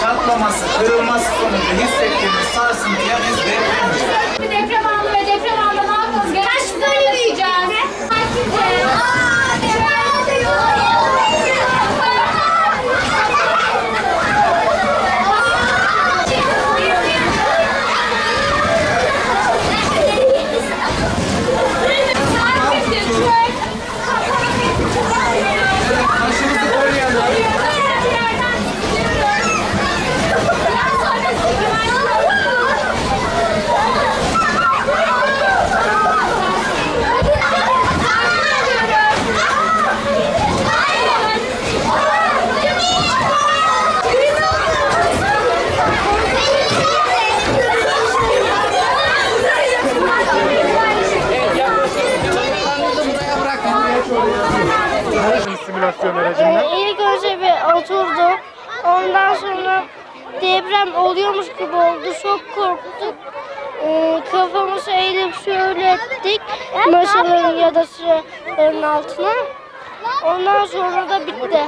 çatlaması, kırılması sonucu hissettiğimiz sarsıntıya biz deprem diyoruz. Bir deprem anı ve deprem anında ne yapmamız gerekiyor? Kaç söyleyeceğiz? Başımızı koruyalım. Simülasyon aracında. Ee, ilk önce bir oturduk. Ondan sonra deprem oluyormuş gibi oldu. Çok korktuk. Ee, kafamızı eğilip şöyle ettik. Masaların ya da sıraların altına. Ondan sonra da bitti.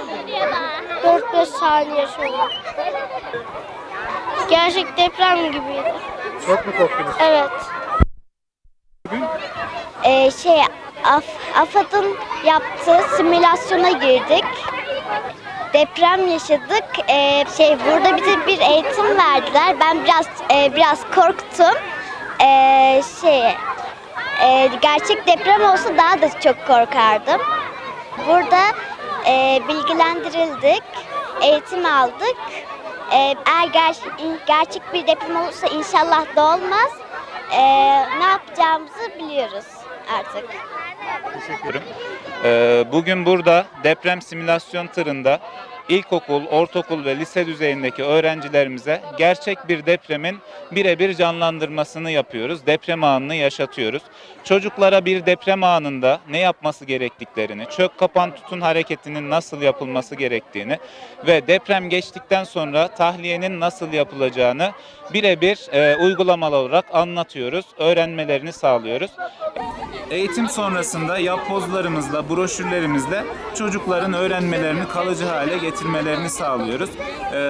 4-5 saniye sonra. Gerçek deprem gibiydi. Çok mu korktunuz? Evet. Ee, şey Af, AFAD'ın yaptığı simülasyona girdik. Deprem yaşadık. Ee, şey burada bize bir eğitim verdiler. Ben biraz e, biraz korktum. Ee, şey e, gerçek deprem olsa daha da çok korkardım. Burada e, bilgilendirildik, eğitim aldık. E, eğer ger- gerçek bir deprem olursa inşallah da olmaz. E, ne yapacağımızı biliyoruz artık. ederim. Ee, Bugün burada deprem simülasyon tırında ilkokul, ortaokul ve lise düzeyindeki öğrencilerimize gerçek bir depremin birebir canlandırmasını yapıyoruz. Deprem anını yaşatıyoruz. Çocuklara bir deprem anında ne yapması gerektiklerini, çök kapan tutun hareketinin nasıl yapılması gerektiğini ve deprem geçtikten sonra tahliyenin nasıl yapılacağını birebir e, uygulamalı olarak anlatıyoruz. Öğrenmelerini sağlıyoruz. Eğitim sonrasında yapbozlarımızla, broşürlerimizle çocukların öğrenmelerini kalıcı hale üretilmelerini sağlıyoruz. Ee,